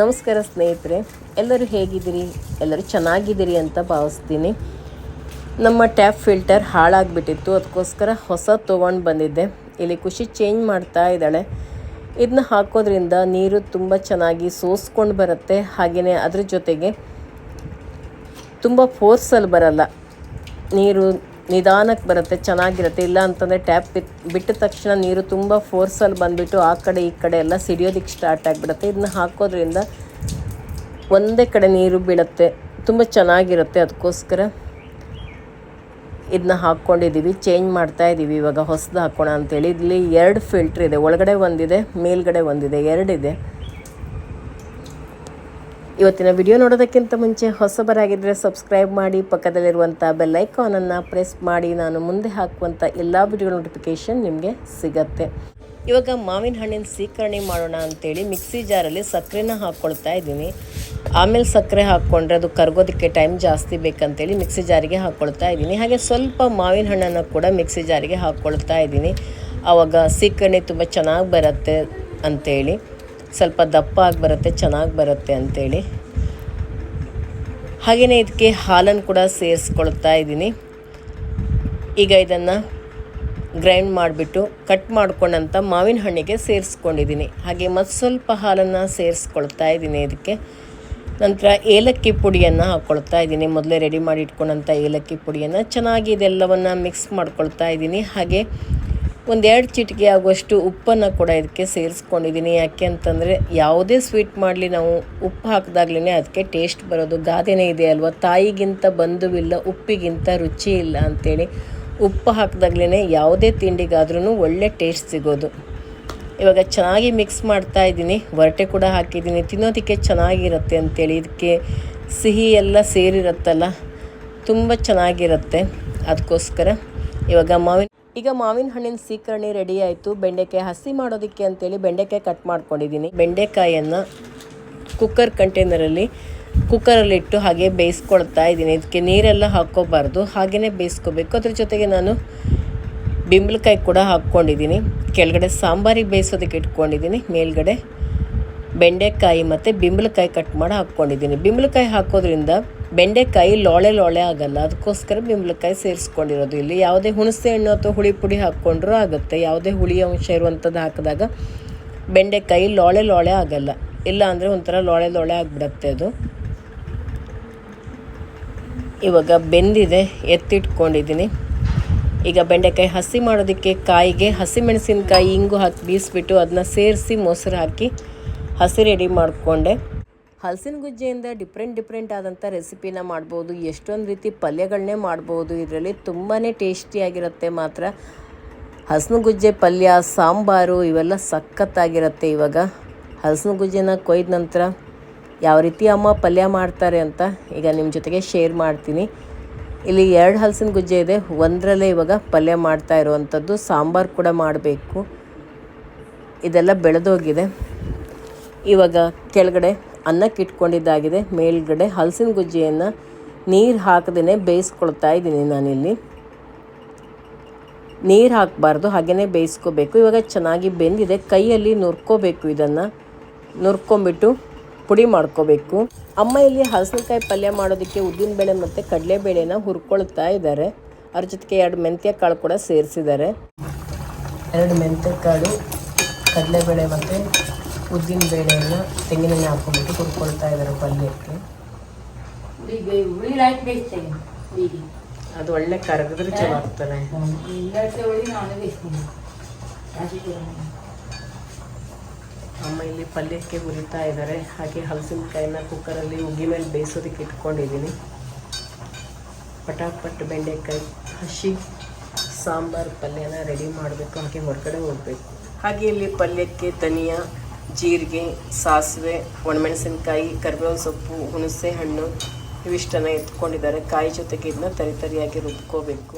ನಮಸ್ಕಾರ ಸ್ನೇಹಿತರೆ, ಎಲ್ಲರೂ ಹೇಗಿದ್ದೀರಿ? ಎಲ್ಲರೂ ಚೆನ್ನಾಗಿದ್ದೀರಿ ಅಂತ ಭಾವಿಸ್ತೀನಿ. ನಮ್ಮ ಟ್ಯಾಪ್ ಫಿಲ್ಟರ್ ಹಾಳಾಗಿಬಿಟ್ಟಿತ್ತು, ಅದಕ್ಕೋಸ್ಕರ ಹೊಸ ತೊಗೊಂಡು ಬಂದಿದ್ದೆ. ಇಲ್ಲಿ ಖುಷಿ ಚೇಂಜ್ ಮಾಡ್ತಾ ಇದ್ದಾಳೆ. ಇದನ್ನ ಹಾಕೋದ್ರಿಂದ ನೀರು ತುಂಬ ಚೆನ್ನಾಗಿ ಸೋಸ್ಕೊಂಡು ಬರುತ್ತೆ. ಹಾಗೆಯೇ ಅದ್ರ ಜೊತೆಗೆ ತುಂಬ ಫೋರ್ಸಲ್ಲಿ ಬರಲ್ಲ. ನೀರು ನಿಧಾನಕ್ಕೆ ಬರುತ್ತೆ, ಚೆನ್ನಾಗಿರುತ್ತೆ. ಇಲ್ಲ ಅಂತಂದರೆ ಟ್ಯಾಪ್ ಬಿಟ್ಟ ತಕ್ಷಣ ನೀರು ತುಂಬ ಫೋರ್ಸಲ್ಲಿ ಬಂದುಬಿಟ್ಟು ಆ ಕಡೆ ಈ ಕಡೆ ಎಲ್ಲ ಸಿಡಿಯೋದಕ್ಕೆ ಸ್ಟಾರ್ಟ್ ಆಗಿಬಿಡುತ್ತೆ. ಇದನ್ನ ಹಾಕೋದ್ರಿಂದ ಒಂದೇ ಕಡೆ ನೀರು ಬೀಳುತ್ತೆ, ತುಂಬ ಚೆನ್ನಾಗಿರುತ್ತೆ ಅದಕ್ಕೋಸ್ಕರ. ಇದನ್ನ ಹಾಕ್ಕೊಂಡಿದ್ದೀವಿ ಚೇಂಜ್ ಮಾಡ್ತಾ ಇದ್ದೀವಿ ಇವಾಗ ಹೊಸದು ಹಾಕೋಣ ಅಂತೇಳಿ. ಇಲ್ಲಿ ಎರಡು ಫಿಲ್ಟ್ರ್ ಇದೆ, ಒಳಗಡೆ ಒಂದಿದೆ, ಮೇಲ್ಗಡೆ ಒಂದಿದೆ, ಎರಡಿದೆ. ಇವತ್ತಿನ ವಿಡಿಯೋ ನೋಡೋದಕ್ಕಿಂತ ಮುಂಚೆ ಹೊಸಬರಾಗಿದ್ದರೆ ಸಬ್ಸ್ಕ್ರೈಬ್ ಮಾಡಿ ಪಕ್ಕದಲ್ಲಿರುವಂಥ ಬೆಲ್ಲೈಕಾನನ್ನು ಪ್ರೆಸ್ ಮಾಡಿ, ನಾನು ಮುಂದೆ ಹಾಕುವಂಥ ಎಲ್ಲ ವಿಡಿಯೋ ನೋಟಿಫಿಕೇಷನ್ ನಿಮಗೆ ಸಿಗತ್ತೆ. ಇವಾಗ ಮಾವಿನ ಹಣ್ಣಿನ ಸೀಕರಣೆ ಮಾಡೋಣ ಅಂತೇಳಿ ಮಿಕ್ಸಿ ಜಾರಲ್ಲಿ ಸಕ್ಕರೆನ ಹಾಕ್ಕೊಳ್ತಾ ಇದ್ದೀನಿ. ಆಮೇಲೆ ಸಕ್ಕರೆ ಹಾಕ್ಕೊಂಡ್ರೆ ಅದು ಕರ್ಗೋದಕ್ಕೆ ಟೈಮ್ ಜಾಸ್ತಿ ಬೇಕಂತೇಳಿ ಮಿಕ್ಸಿ ಜಾರಿಗೆ ಹಾಕ್ಕೊಳ್ತಾ ಇದ್ದೀನಿ. ಹಾಗೆ ಸ್ವಲ್ಪ ಮಾವಿನ ಹಣ್ಣನ್ನು ಕೂಡ ಮಿಕ್ಸಿ ಜಾರಿಗೆ ಹಾಕ್ಕೊಳ್ತಾ ಇದ್ದೀನಿ. ಆವಾಗ ಸೀಕರಣೆ ತುಂಬ ಚೆನ್ನಾಗಿ ಬರುತ್ತೆ ಅಂತೇಳಿ. ಸ್ವಲ್ಪ ದಪ್ಪ ಆಗಿ ಬರುತ್ತೆ, ಚೆನ್ನಾಗಿ ಬರುತ್ತೆ ಅಂಥೇಳಿ ಹಾಗೆಯೇ ಇದಕ್ಕೆ ಹಾಲನ್ನು ಕೂಡ ಸೇರಿಸ್ಕೊಳ್ತಾ ಇದ್ದೀನಿ. ಈಗ ಇದನ್ನು ಗ್ರೈಂಡ್ ಮಾಡಿಬಿಟ್ಟು ಕಟ್ ಮಾಡ್ಕೊಂಡಂಥ ಮಾವಿನ ಹಣ್ಣಿಗೆ ಸೇರಿಸ್ಕೊಂಡಿದ್ದೀನಿ. ಹಾಗೆ ಮತ್ತು ಸ್ವಲ್ಪ ಹಾಲನ್ನು ಸೇರಿಸ್ಕೊಳ್ತಾ ಇದ್ದೀನಿ ಇದಕ್ಕೆ. ನಂತರ ಏಲಕ್ಕಿ ಪುಡಿಯನ್ನು ಹಾಕ್ಕೊಳ್ತಾ ಇದ್ದೀನಿ. ಮೊದಲೇ ರೆಡಿ ಮಾಡಿ ಇಟ್ಕೊಂಡಂಥ ಏಲಕ್ಕಿ ಪುಡಿಯನ್ನು. ಚೆನ್ನಾಗಿ ಇದೆಲ್ಲವನ್ನು ಮಿಕ್ಸ್ ಮಾಡ್ಕೊಳ್ತಾ ಇದ್ದೀನಿ. ಹಾಗೆ ಒಂದೆರಡು ಚಿಟಿಕೆ ಆಗುವಷ್ಟು ಉಪ್ಪನ್ನು ಕೂಡ ಇದಕ್ಕೆ ಸೇರಿಸ್ಕೊಂಡಿದ್ದೀನಿ. ಯಾಕೆ ಅಂತಂದರೆ ಯಾವುದೇ ಸ್ವೀಟ್ ಮಾಡಲಿ, ನಾವು ಉಪ್ಪು ಹಾಕಿದಾಗ್ಲೇ ಅದಕ್ಕೆ ಟೇಸ್ಟ್ ಬರೋದು. ಗಾದೆನೇ ಇದೆ ಅಲ್ವಾ? ತಾಯಿಗಿಂತ ಬಂಧುವಿಲ್ಲ, ಉಪ್ಪಿಗಿಂತ ರುಚಿ ಇಲ್ಲ ಅಂಥೇಳಿ ಉಪ್ಪು ಹಾಕಿದಾಗ್ಲೇ ಯಾವುದೇ ತಿಂಡಿಗಾದ್ರೂ ಒಳ್ಳೆ ಟೇಸ್ಟ್ ಸಿಗೋದು. ಇವಾಗ ಚೆನ್ನಾಗಿ ಮಿಕ್ಸ್ ಮಾಡ್ತಾ ಇದ್ದೀನಿ. ಹೊರಟೆ ಕೂಡ ಹಾಕಿದ್ದೀನಿ. ತಿನ್ನೋದಕ್ಕೆ ಚೆನ್ನಾಗಿರುತ್ತೆ ಅಂತೇಳಿ ಇದಕ್ಕೆ ಸಿಹಿ ಎಲ್ಲ ಸೇರಿರುತ್ತಲ್ಲ, ತುಂಬ ಚೆನ್ನಾಗಿರುತ್ತೆ. ಅದಕ್ಕೋಸ್ಕರ ಇವಾಗ ಮಾವಿನ ಈಗ ಮಾವಿನ ಹಣ್ಣಿನ ಸೀಕರಣೆ ರೆಡಿ ಆಯಿತು. ಬೆಂಡೆಕಾಯಿ ಹಸಿ ಮಾಡೋದಕ್ಕೆ ಅಂತೇಳಿ ಬೆಂಡೆಕಾಯಿ ಕಟ್ ಮಾಡ್ಕೊಂಡಿದ್ದೀನಿ. ಬೆಂಡೆಕಾಯಿಯನ್ನು ಕುಕ್ಕರ್ ಕಂಟೈನರಲ್ಲಿ ಕುಕ್ಕರಲ್ಲಿಟ್ಟು ಹಾಗೆ ಬೇಯಿಸ್ಕೊಳ್ತಾ ಇದ್ದೀನಿ. ಇದಕ್ಕೆ ನೀರೆಲ್ಲ ಹಾಕ್ಕೋಬಾರ್ದು. ಹಾಗೆಯೇ ಬೇಯಿಸ್ಕೋಬೇಕು. ಅದ್ರ ಜೊತೆಗೆ ನಾನು ಬಿಂಬಳಕಾಯಿ ಕೂಡ ಹಾಕ್ಕೊಂಡಿದ್ದೀನಿ. ಕೆಳಗಡೆ ಸಾಂಬಾರಿಗೆ ಬೇಯಿಸೋದಕ್ಕೆ ಇಟ್ಕೊಂಡಿದ್ದೀನಿ. ಮೇಲ್ಗಡೆ ಬೆಂಡೆಕಾಯಿ ಮತ್ತು ಬಿಂಬಳಕಾಯಿ ಕಟ್ ಮಾಡಿ ಹಾಕ್ಕೊಂಡಿದ್ದೀನಿ. ಬಿಂಬಳಕಾಯಿ ಹಾಕೋದ್ರಿಂದ ಬೆಂಡೆಕಾಯಿ ಲೋಳೆ ಲೋಳೆ ಆಗಲ್ಲ. ಅದಕ್ಕೋಸ್ಕರ ಬಿಂಬಳಕಾಯಿ ಸೇರಿಸ್ಕೊಂಡಿರೋದು. ಇಲ್ಲಿ ಯಾವುದೇ ಹುಣಸೆ ಹಣ್ಣು ಅಥವಾ ಹುಳಿ ಪುಡಿ ಹಾಕ್ಕೊಂಡ್ರೂ ಆಗುತ್ತೆ. ಯಾವುದೇ ಹುಳಿ ಅಂಶ ಇರುವಂಥದ್ದು ಹಾಕಿದಾಗ ಬೆಂಡೆಕಾಯಿ ಲೋಳೆ ಲೋಳೆ ಆಗಲ್ಲ. ಇಲ್ಲ ಅಂದರೆ ಒಂಥರ ಲೋಳೆ ಲೋಳೆ ಆಗಿಬಿಡತ್ತೆ ಅದು. ಇವಾಗ ಬೆಂದಿದೆ, ಎತ್ತಿಟ್ಕೊಂಡಿದ್ದೀನಿ. ಈಗ ಬೆಂಡೆಕಾಯಿ ಹಸಿ ಮಾಡೋದಕ್ಕೆ ಕಾಯಿಗೆ ಹಸಿಮೆಣಸಿನಕಾಯಿ, ಇಂಗು ಹಾಕಿ ಬೀಸ್ಬಿಟ್ಟು ಅದನ್ನ ಸೇರಿಸಿ ಮೊಸರು ಹಾಕಿ ಹಸಿ ರೆಡಿ ಮಾಡಿಕೊಂಡೆ. ಹಲಸಿನ ಗುಜ್ಜೆಯಿಂದ ಡಿಫ್ರೆಂಟ್ ಡಿಫ್ರೆಂಟ್ ಆದಂಥ ರೆಸಿಪಿನ ಮಾಡ್ಬೋದು, ಎಷ್ಟೊಂದು ರೀತಿ ಪಲ್ಯಗಳನ್ನೇ ಮಾಡ್ಬೋದು. ಇದರಲ್ಲಿ ತುಂಬಾ ಟೇಸ್ಟಿಯಾಗಿರುತ್ತೆ ಮಾತ್ರ. ಹಲಸಿನ ಗುಜ್ಜೆ, ಪಲ್ಯ, ಸಾಂಬಾರು ಇವೆಲ್ಲ ಸಖತ್ತಾಗಿರುತ್ತೆ ಇವಾಗ. ಹಲಸಿನ ಗುಜ್ಜೆನ ಕೊಯ್ದ ನಂತರ ಯಾವ ರೀತಿ ಅಮ್ಮ ಪಲ್ಯ ಮಾಡ್ತಾರೆ ಅಂತ ಈಗ ನಿಮ್ಮ ಜೊತೆಗೆ ಶೇರ್ ಮಾಡ್ತೀನಿ. ಇಲ್ಲಿ ಎರಡು ಹಲಸಿನ ಗುಜ್ಜೆ ಇದೆ. ಒಂದರಲ್ಲೇ ಇವಾಗ ಪಲ್ಯ ಮಾಡ್ತಾ ಇರುವಂಥದ್ದು. ಸಾಂಬಾರು ಕೂಡ ಮಾಡಬೇಕು. ಇದೆಲ್ಲ ಬೆಳೆದೋಗಿದೆ. ಇವಾಗ ಕೆಳಗಡೆ ಅನ್ನಕ್ಕೆ ಇಟ್ಕೊಂಡಿದ್ದಾಗಿದೆ ಮೇಲ್ಗಡೆ ಹಲಸಿನ ಗುಜ್ಜಿಯನ್ನು ನೀರು ಹಾಕದೇ ಬೇಯಿಸ್ಕೊಳ್ತಾ ಇದ್ದೀನಿ ನಾನಿಲ್ಲಿ. ನೀರು ಹಾಕಬಾರ್ದು ಹಾಗೆಯೇ ಬೇಯಿಸ್ಕೋಬೇಕು. ಇವಾಗ ಚೆನ್ನಾಗಿ ಬೆಂದಿದೆ. ಕೈಯಲ್ಲಿ ನುರ್ಕೋಬೇಕು ಇದನ್ನು. ನುರ್ಕೊಂಬಿಟ್ಟು ಪುಡಿ ಮಾಡ್ಕೋಬೇಕು. ಅಮ್ಮ ಇಲ್ಲಿ ಹಲಸಿನಕಾಯಿ ಪಲ್ಯ ಮಾಡೋದಕ್ಕೆ ಉದ್ದಿನಬೇಳೆ ಮತ್ತು ಕಡಲೆಬೇಳೆನ ಹುರ್ಕೊಳ್ತಾ ಇದ್ದಾರೆ. ಅದ್ರ ಜೊತೆಗೆ ಎರಡು ಮೆಂತ್ಯ ಕಾಳು ಕೂಡ ಸೇರಿಸಿದ್ದಾರೆ. ಎರಡು ಮೆಂತ್ಯ ಕಾಳು ಕಡಲೆಬೇಳೆ ಮತ್ತು ಉದ್ದಿನ ಬೇಳೆಯನ್ನು ತೆಂಗಿನೆಣ್ಣೆ ಹಾಕೊಂಡ್ಬಿಟ್ಟು ಹುರ್ಕೊಳ್ತಾ ಇದ್ದಾರೆ ಪಲ್ಯಕ್ಕೆ. ಅದು ಒಳ್ಳೆ ಕರಗಿದ್ರೆ ಚಲೋ ಕೂಡ ಅಮ್ಮ ಇಲ್ಲಿ ಪಲ್ಯಕ್ಕೆ ಹುರಿತಾ ಇದ್ದಾರೆ. ಹಾಗೆ ಹಲಸಿನಕಾಯಿನ ಕುಕ್ಕರಲ್ಲಿ ಉಗಿ ಮೇಲೆ ಬೇಯಿಸೋದಕ್ಕೆ ಇಟ್ಕೊಂಡಿದ್ದೀನಿ. ಪಟಾಪಟ್ ಬೆಂಡೆಕಾಯಿ ಹಸಿ ಸಾಂಬಾರು ಪಲ್ಯನ ರೆಡಿ ಮಾಡಬೇಕು. ಹಾಗೆ ಹೊರಗಡೆ ಹೋಗಬೇಕು. ಹಾಗೆ ಇಲ್ಲಿ ಪಲ್ಯಕ್ಕೆ ಧನಿಯಾ ಜೀರಿಗೆ, ಸಾಸಿವೆ, ಒಣಮೆಣಸಿನಕಾಯಿ, ಕರಿಬೇವಿನ ಸೊಪ್ಪು, ಹುಣಸೆ ಹಣ್ಣು ಇವಿಷ್ಟನ್ನು ಎತ್ಕೊಂಡಿದ್ದಾರೆ. ಕಾಯಿ ಜೊತೆಗೆ ಇದನ್ನ ತರಿ ತರಿಯಾಗಿ ರುಬ್ಕೋಬೇಕು.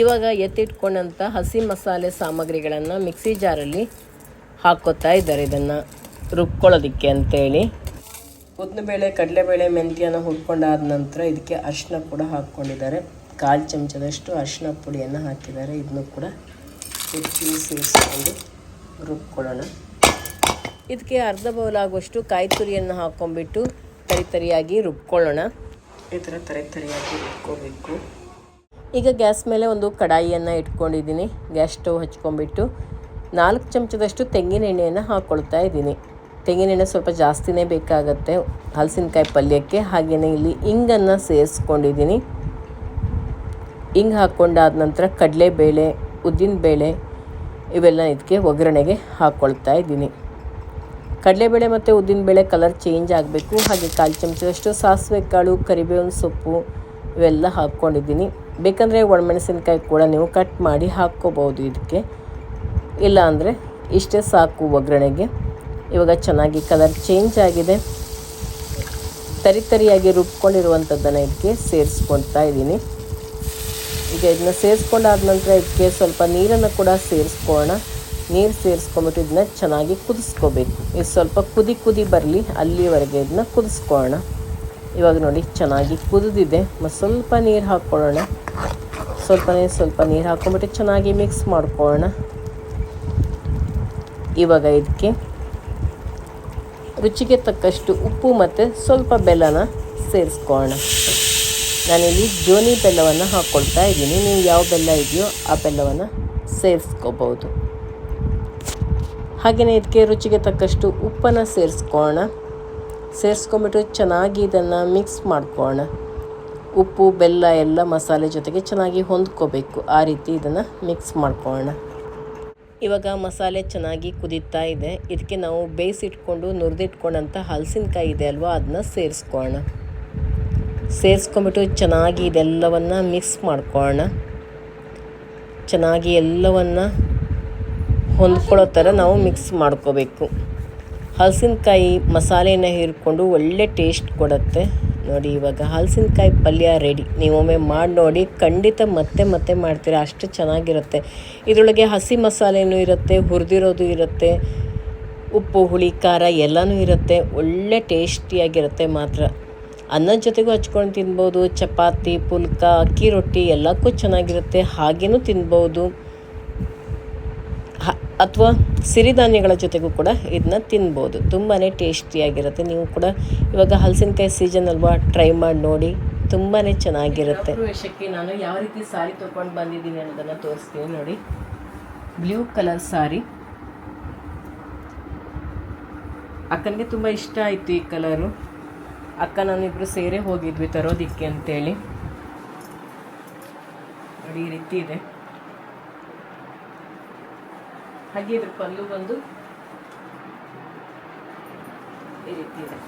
ಇವಾಗ ಎತ್ತಿಟ್ಕೊಂಡಂಥ ಹಸಿ ಮಸಾಲೆ ಸಾಮಗ್ರಿಗಳನ್ನು ಮಿಕ್ಸಿ ಜಾರಲ್ಲಿ ಹಾಕೋತಾ ಇದ್ದಾರೆ. ಇದನ್ನು ರುಬ್ಕೊಳ್ಳೋದಕ್ಕೆ ಅಂತೇಳಿ. ಉದ್ದಿನಬೇಳೆ ಕಡಲೆಬೇಳೆ, ಮೆಂತ್ಯನ ಹುರ್ಕೊಂಡಾದ ನಂತರ ಇದಕ್ಕೆ ಅರಿಶಿನ ಕೂಡ ಹಾಕ್ಕೊಂಡಿದ್ದಾರೆ. ಕಾಲು ಚಮಚದಷ್ಟು ಅರಿಶಿನ ಪುಡಿಯನ್ನು ಹಾಕಿದ್ದಾರೆ. ಇದನ್ನು ಕೂಡ ಹೆಚ್ಚಿಗೆ ಸೇರಿಸ್ಕೊಂಡು ರುಬ್ಕೊಳ್ಳೋಣ. ಇದಕ್ಕೆ ಅರ್ಧ ಬೌಲ್ ಆಗುವಷ್ಟು ಕಾಯಿ ತುರಿಯನ್ನು ಹಾಕ್ಕೊಂಬಿಟ್ಟು ತರಿ ತರಿಯಾಗಿ ರುಬ್ಕೊಳ್ಳೋಣ. ಈ ಥರ ತರಿ ತರಿಯಾಗಿ ರುಬ್ಕೋಬೇಕು. ಈಗ ಗ್ಯಾಸ್ ಮೇಲೆ ಒಂದು ಕಡಾಯಿಯನ್ನು ಇಟ್ಕೊಂಡಿದ್ದೀನಿ. ಗ್ಯಾಸ್ ಸ್ಟವ್ ಹಚ್ಕೊಂಡ್ಬಿಟ್ಟು ನಾಲ್ಕು ಚಮಚದಷ್ಟು ತೆಂಗಿನ ಎಣ್ಣೆಯನ್ನು ಹಾಕ್ಕೊಳ್ತಾ ಇದ್ದೀನಿ. ತೆಂಗಿನ ಎಣ್ಣೆ ಸ್ವಲ್ಪ ಜಾಸ್ತಿನೇ ಬೇಕಾಗುತ್ತೆ. ಹಲಸಿನಕಾಯಿ ಪಲ್ಯಕ್ಕೆ ಹಾಗೆಯೇ ಇಲ್ಲಿ ಇಂಗನ್ನು ಸೇರಿಸ್ಕೊಂಡಿದ್ದೀನಿ. ಇಂಗ್ ಹಾಕ್ಕೊಂಡಾದ ನಂತರ ಕಡಲೆಬೇಳೆ ಉದ್ದಿನಬೇಳೆ ಇವೆಲ್ಲ ಇದಕ್ಕೆ ಒಗ್ಗರಣೆಗೆ ಹಾಕ್ಕೊಳ್ತಾ ಇದ್ದೀನಿ. ಕಡಲೆಬೇಳೆ ಮತ್ತು ಉದ್ದಿನಬೇಳೆ ಕಲರ್ ಚೇಂಜ್ ಆಗಬೇಕು. ಹಾಗೆ ಕಾಲು ಚಮಚದಷ್ಟು ಸಾಸಿವೆ, ಕಾಳು, ಕರಿಬೇವಿನ ಸೊಪ್ಪು ಇವೆಲ್ಲ ಹಾಕ್ಕೊಂಡಿದ್ದೀನಿ. ಬೇಕಂದರೆ ಒಣಮೆಣಸಿನ್ಕಾಯಿ ಕೂಡ ನೀವು ಕಟ್ ಮಾಡಿ ಹಾಕ್ಕೋಬೋದು ಇದಕ್ಕೆ. ಇಲ್ಲ ಅಂದರೆ ಇಷ್ಟೇ ಸಾಕು ಒಗ್ಗರಣೆಗೆ. ಇವಾಗ ಚೆನ್ನಾಗಿ ಕಲರ್ ಚೇಂಜ್ ಆಗಿದೆ. ತರಿ ತರಿಯಾಗಿ ರುಬ್ಕೊಂಡಿರುವಂಥದ್ದನ್ನು ಇದಕ್ಕೆ ಸೇರಿಸ್ಕೊಳ್ತಾ ಇದ್ದೀನಿ. ಈಗ ಇದನ್ನ ಸೇರಿಸ್ಕೊಂಡಾದ ನಂತರ ಇದಕ್ಕೆ ಸ್ವಲ್ಪ ನೀರನ್ನು ಕೂಡ ಸೇರಿಸ್ಕೊಳ್ಳೋಣ. ನೀರು ಸೇರಿಸ್ಕೊಂಬಿಟ್ಟು ಇದನ್ನ ಚೆನ್ನಾಗಿ ಕುದಿಸ್ಕೋಬೇಕು. ಇದು ಸ್ವಲ್ಪ ಕುದಿ ಕುದಿ ಬರಲಿ, ಅಲ್ಲಿವರೆಗೆ ಇದನ್ನ ಕುದಿಸ್ಕೊಳ್ಳೋಣ ಇವಾಗ ನೋಡಿ, ಚೆನ್ನಾಗಿ ಕುದಿದಿದೆ. ಮತ್ತು ಸ್ವಲ್ಪ ನೀರು ಹಾಕ್ಕೊಳ್ಳೋಣ. ಸ್ವಲ್ಪನೇ ಸ್ವಲ್ಪ ನೀರು ಹಾಕ್ಕೊಂಬಿಟ್ಟು ಚೆನ್ನಾಗಿ ಮಿಕ್ಸ್ ಮಾಡ್ಕೊಳ್ಳೋಣ. ಇವಾಗ ಇದಕ್ಕೆ ರುಚಿಗೆ ತಕ್ಕಷ್ಟು ಉಪ್ಪು ಮತ್ತು ಸ್ವಲ್ಪ ಬೆಲ್ಲನ ಸೇರಿಸ್ಕೊಳ್ಳೋಣ. ನಾನಿಲ್ಲಿ ಜೋನಿ ಬೆಲ್ಲವನ್ನು ಹಾಕ್ಕೊಳ್ತಾ ಇದ್ದೀನಿ. ನೀವು ಯಾವ ಬೆಲ್ಲ ಇದೆಯೋ ಆ ಬೆಲ್ಲವನ್ನು ಸೇರಿಸ್ಕೋಬೋದು. ಹಾಗೆಯೇ ಇದಕ್ಕೆ ರುಚಿಗೆ ತಕ್ಕಷ್ಟು ಉಪ್ಪನ್ನು ಸೇರಿಸ್ಕೊಳ್ಳೋಣ. ಸೇರಿಸ್ಕೊಂಬಿಟ್ಟು ಚೆನ್ನಾಗಿ ಇದನ್ನು ಮಿಕ್ಸ್ ಮಾಡ್ಕೊಳ್ಳೋಣ. ಉಪ್ಪು, ಬೆಲ್ಲ ಎಲ್ಲ ಮಸಾಲೆ ಜೊತೆಗೆ ಚೆನ್ನಾಗಿ ಹೊಂದ್ಕೋಬೇಕು. ಆ ರೀತಿ ಇದನ್ನು ಮಿಕ್ಸ್ ಮಾಡ್ಕೊಳ್ಳೋಣ. ಇವಾಗ ಮಸಾಲೆ ಚೆನ್ನಾಗಿ ಕುದೀತಾ ಇದೆ. ಇದಕ್ಕೆ ನಾವು ಬೇಯಿಸಿಟ್ಕೊಂಡು ನುರಿದಿಟ್ಕೊಂಡಂಥ ಹಲಸಿನಕಾಯಿ ಇದೆ ಅಲ್ವಾ ಅದನ್ನ ಸೇರಿಸ್ಕೊಳ್ಳೋಣ. ಸೇರಿಸ್ಕೊಂಬಿಟ್ಟು ಚೆನ್ನಾಗಿ ಇದೆಲ್ಲವನ್ನು ಮಿಕ್ಸ್ ಮಾಡ್ಕೊಳ್ಳೋಣ. ಚೆನ್ನಾಗಿ ಎಲ್ಲವನ್ನು ಹೊಂದ್ಕೊಳ್ಳೋ ಥರ ನಾವು ಮಿಕ್ಸ್ ಮಾಡ್ಕೋಬೇಕು. ಹಲಸಿನಕಾಯಿ ಮಸಾಲೆನ ಹೀರ್ಕೊಂಡು ಒಳ್ಳೆ ಟೇಸ್ಟ್ ಕೊಡುತ್ತೆ. ನೋಡಿ ಇವಾಗ ಹಲಸಿನಕಾಯಿ ಪಲ್ಯ ರೆಡಿ ನೀವೊಮ್ಮೆ ಮಾಡಿ ನೋಡಿ, ಖಂಡಿತ ಮತ್ತೆ ಮತ್ತೆ ಮಾಡ್ತೀರಾ, ಅಷ್ಟು ಚೆನ್ನಾಗಿರುತ್ತೆ. ಇದರೊಳಗೆ ಹಸಿ ಮಸಾಲೆನೂ ಇರುತ್ತೆ, ಹುರಿದಿರೋದು ಇರುತ್ತೆ, ಉಪ್ಪು, ಹುಳಿ, ಖಾರ ಎಲ್ಲನೂ ಇರುತ್ತೆ. ಒಳ್ಳೆ ಟೇಸ್ಟಿಯಾಗಿರುತ್ತೆ ಮಾತ್ರ. ಅನ್ನದ ಜೊತೆಗೂ ಹಚ್ಕೊಂಡು ತಿನ್ಬೋದು, ಚಪಾತಿ, ಪುಲ್ಕ, ಅಕ್ಕಿ ರೊಟ್ಟಿ ಎಲ್ಲಕ್ಕೂ ಚೆನ್ನಾಗಿರುತ್ತೆ, ಹಾಗೇನೂ ತಿನ್ಬೋದು. ಅಥವಾ ಸಿರಿಧಾನ್ಯಗಳ ಜೊತೆಗೂ ಕೂಡ ಇದನ್ನ ತಿನ್ಬೋದು. ತುಂಬಾ ಟೇಸ್ಟಿಯಾಗಿರುತ್ತೆ. ನೀವು ಕೂಡ ಇವಾಗ ಹಲಸಿನಕಾಯಿ ಸೀಸನ್ ಅಲ್ವಾ ಟ್ರೈ ಮಾಡಿ ನೋಡಿ. ತುಂಬಾ ಚೆನ್ನಾಗಿರುತ್ತೆ. ವೇಷಕ್ಕೆ ನಾನು ಯಾವ ರೀತಿ ಸಾರಿ ತೊಗೊಂಡು ಬಂದಿದ್ದೀನಿ ಅನ್ನೋದನ್ನು ತೋರಿಸ್ತೀನಿ ನೋಡಿ. Blue colour sari. ಅಕ್ಕನಿಗೆ ತುಂಬ ಇಷ್ಟ ಆಯಿತು ಈ ಕಲರು. ಅಕ್ಕ ನಾನಿಬ್ಬರು ಸೇರೇ ಹೋಗಿದ್ವಿ ತರೋದಿಕ್ಕೆ ಅಂತೇಳಿ. ನೋಡಿ, ಈ ರೀತಿ ಇದೆ. ಹಾಗೆ ಇದ್ರ ಪಲ್ಲು ಬಂದು ಈ ರೀತಿ ಇದೆ.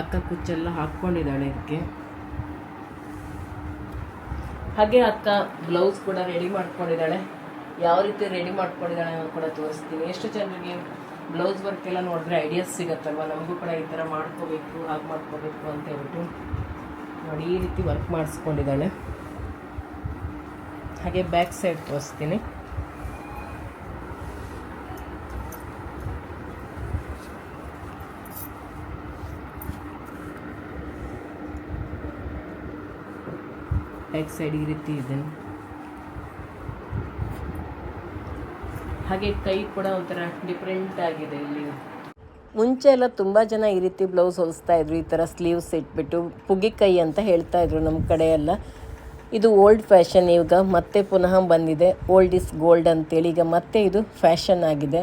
ಅಕ್ಕ ಕುಚ್ಚೆಲ್ಲ ಹಾಕ್ಕೊಂಡಿದ್ದಾಳೆ ಇದಕ್ಕೆ. ಹಾಗೆ ಅಕ್ಕ ಬ್ಲೌಸ್ ಕೂಡ ರೆಡಿ ಮಾಡ್ಕೊಂಡಿದ್ದಾಳೆ. ಯಾವ ರೀತಿ ರೆಡಿ ಮಾಡ್ಕೊಂಡಿದ್ದಾಳೆ ಅನ್ನೋದು ಕೂಡ ತೋರಿಸ್ತೀನಿ. ಎಷ್ಟು ಜನರಿಗೆ ಬ್ಲೌಸ್ ವರ್ಕ್ ಎಲ್ಲ ನೋಡಿದ್ರೆ ಐಡಿಯಾಸ್ ಸಿಗತ್ತಲ್ವ? ನಮಗೂ ಕೂಡ ಈ ಥರ ಮಾಡ್ಕೋಬೇಕು ಹಾಗೆ ಮಾಡ್ಕೋಬೇಕು ಅಂತ ಹೇಳ್ಬಿಟ್ಟು ನೋಡಿ ಈ ರೀತಿ ವರ್ಕ್ ಮಾಡಿಸ್ಕೊಂಡಿದ್ದಾಳೆ. ಹಾಗೆ ಬ್ಯಾಕ್ ಸೈಡ್ ತೋರಿಸ್ತೀನಿ. ಬ್ಯಾಕ್ ಸೈಡ್ ಈ ರೀತಿ ಇದೆ. ಹಾಗೆ ಕೈ ಕೂಡ ಒಂಥರ ಡಿಫ್ರೆಂಟ್ ಆಗಿದೆ ಇಲ್ಲಿ. ಮುಂಚೆ ಎಲ್ಲ ತುಂಬ ಜನ ಈ ರೀತಿ ಬ್ಲೌಸ್ ಹೊಲಿಸ್ತಾ ಇದ್ರು, ಈ ಥರ ಸ್ಲೀವ್ಸ್ ಇಟ್ಬಿಟ್ಟು ಪುಗಿ ಕೈ ಅಂತ ಹೇಳ್ತಾ ಇದ್ರು ನಮ್ಮ ಕಡೆ ಇದು ಓಲ್ಡ್ ಫ್ಯಾಷನ್ ಈಗ, ಮತ್ತೆ ಪುನಃ ಬಂದಿದೆ. ಓಲ್ಡ್ ಇಸ್ ಗೋಲ್ಡ್ ಅಂತೇಳಿ ಈಗ ಮತ್ತೆ ಇದು ಫ್ಯಾಷನ್ ಆಗಿದೆ.